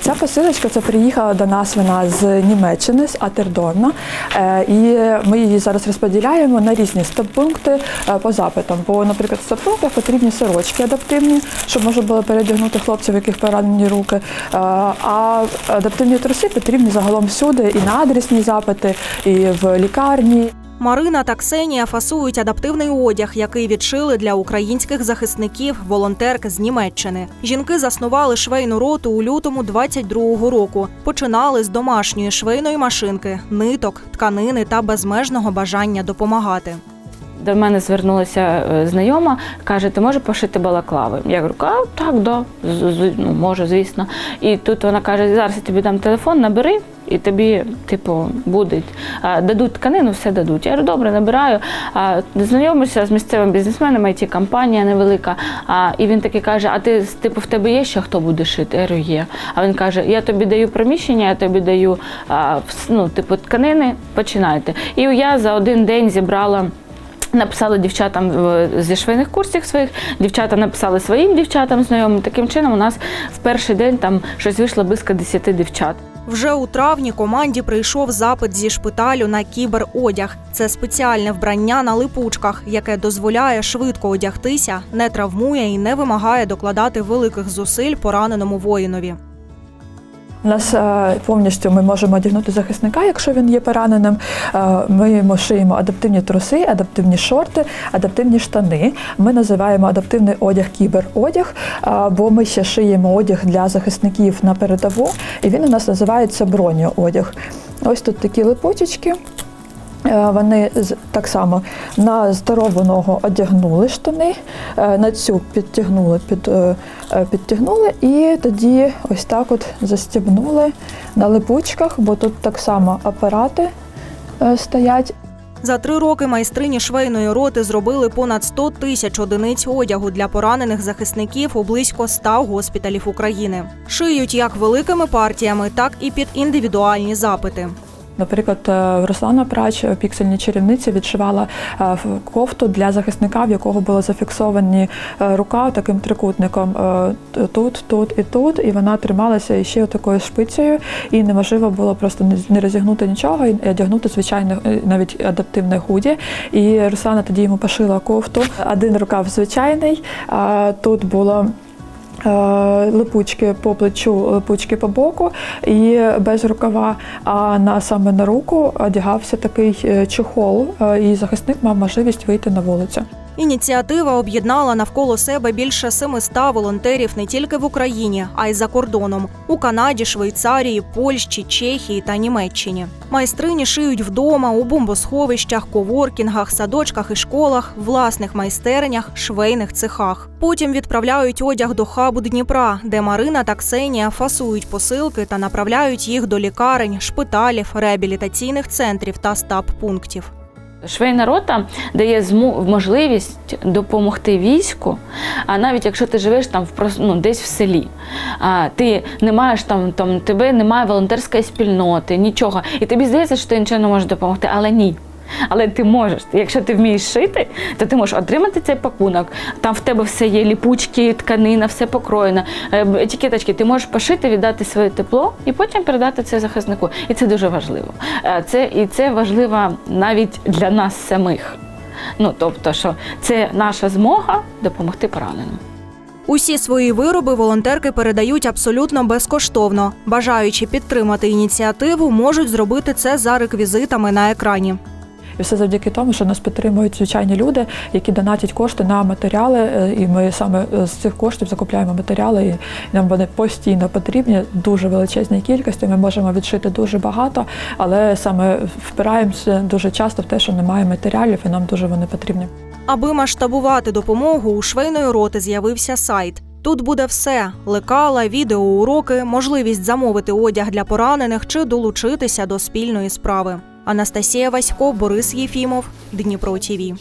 Ця посилочка це приїхала до нас вона з Німеччини, з Атердорна. Е, І ми її зараз розподіляємо на різні стаб-пункти е, по запитам. Бо, наприклад, в стаб-пунктах потрібні сорочки адаптивні, щоб можна було передягнути хлопців, яких поранені руки. Е, А адаптивні труси потрібні загалом всюди, і на адресні запити, і в лікарні. Марина та Ксенія фасують адаптивний одяг, який відшили для українських захисників, волонтерки з Німеччини. Жінки заснували швейну роту у лютому 22-го року. Починали з домашньої швейної машинки, ниток, тканини та безмежного бажання допомагати. До мене звернулася е, знайома, каже, ти можеш пошити балаклави? Я кажу, а, так, да, ну, можу, звісно. І тут вона каже, зараз я тобі дам телефон, набери, і тобі, типу, будуть, дадуть тканину, все дадуть. Я говорю, добре, набираю. А, знайомлюся з місцевим бізнесменом, it компанія невелика. І він такий каже: А ти типу, в тебе є ще хто буде шити? Я говорю, є. А він каже: Я тобі даю приміщення, я тобі даю ну, типу, тканини, починайте. І я за один день зібрала. Написали дівчатам зі швейних курсів своїх, дівчата написали своїм дівчатам знайомим. Таким чином, у нас в перший день там щось вийшло близько 10 дівчат. Вже у травні команді прийшов запит зі шпиталю на кіберодяг. Це спеціальне вбрання на липучках, яке дозволяє швидко одягтися, не травмує і не вимагає докладати великих зусиль пораненому воїнові. Нас е, повністю ми можемо одягнути захисника, якщо він є пораненим. Е, Ми йому шиємо адаптивні труси, адаптивні шорти, адаптивні штани. Ми називаємо адаптивний одяг кіберодяг, е, бо ми ще шиємо одяг для захисників на передову, і він у нас називається броньоодяг. Ось тут такі липучечки. Е, Вони так само на здорову ногу одягнули штани, е, на цю підтягнули, під, е, підтягнули і тоді ось так от застібнули на липучках, бо тут так само апарати стоять. За три роки майстрині швейної роти зробили понад 100 тисяч одиниць одягу для поранених захисників у близько 100 госпіталів України. Шиють як великими партіями, так і під індивідуальні запити. Наприклад, е, Руслана Прач, піксельні чарівниці, відшивала е, кофту для захисника, в якого були зафіксовані е, рука таким трикутником тут, тут і тут. І вона трималася ще такою шпицею, і неможливо було просто не- розігнути нічого і одягнути звичайне навіть адаптивне худі. І Руслана тоді йому пошила кофту. Один рукав звичайний, а тут було. Е, Липучки по плечу, липучки по боку і без рукава. А на саме на руку одягався такий е, чохол, е, і захисник мав можливість вийти на вулицю. Ініціатива об'єднала навколо себе більше 700 волонтерів не тільки в Україні, а й за кордоном у Канаді, Швейцарії, Польщі, Чехії та Німеччині. Майстрині шиють вдома у бомбосховищах, коворкінгах, садочках і школах, власних майстернях, швейних цехах. Потім відправляють одяг до хабу Дніпра, де Марина та Ксенія фасують посилки та направляють їх до лікарень, шпиталів, реабілітаційних центрів та стаб пунктів. Швейна рота дає можливість допомогти війську, а навіть якщо ти живеш там в ну, десь в селі, а ти не маєш там, там тебе немає волонтерської спільноти, нічого. І тобі здається, що ти нічого не можеш допомогти, але ні. Але ти можеш, якщо ти вмієш шити, то ти можеш отримати цей пакунок. Там в тебе все є ліпучки, тканина, все покроєно, е, етикеточки. Ти можеш пошити, віддати своє тепло і потім передати це захиснику. І це дуже важливо. Е, Це і це важливо навіть для нас самих. Ну тобто, що це наша змога допомогти пораненим. Усі свої вироби волонтерки передають абсолютно безкоштовно. Бажаючи підтримати ініціативу, можуть зробити це за реквізитами на екрані. І все завдяки тому, що нас підтримують звичайні люди, які донатять кошти на матеріали. е, І ми саме е, з цих коштів закупляємо матеріали, і нам вони постійно потрібні, дуже величезній кількості. Ми можемо відшити дуже багато, але саме впираємося дуже часто в те, що немає матеріалів, і нам дуже вони потрібні. Аби масштабувати допомогу, у швейної роти з'явився сайт. Тут буде все: лекала, відеоуроки, можливість замовити одяг для поранених чи долучитися до спільної справи. Анастасія Васько, Борис Єфімов, Дніпро ТІВІ.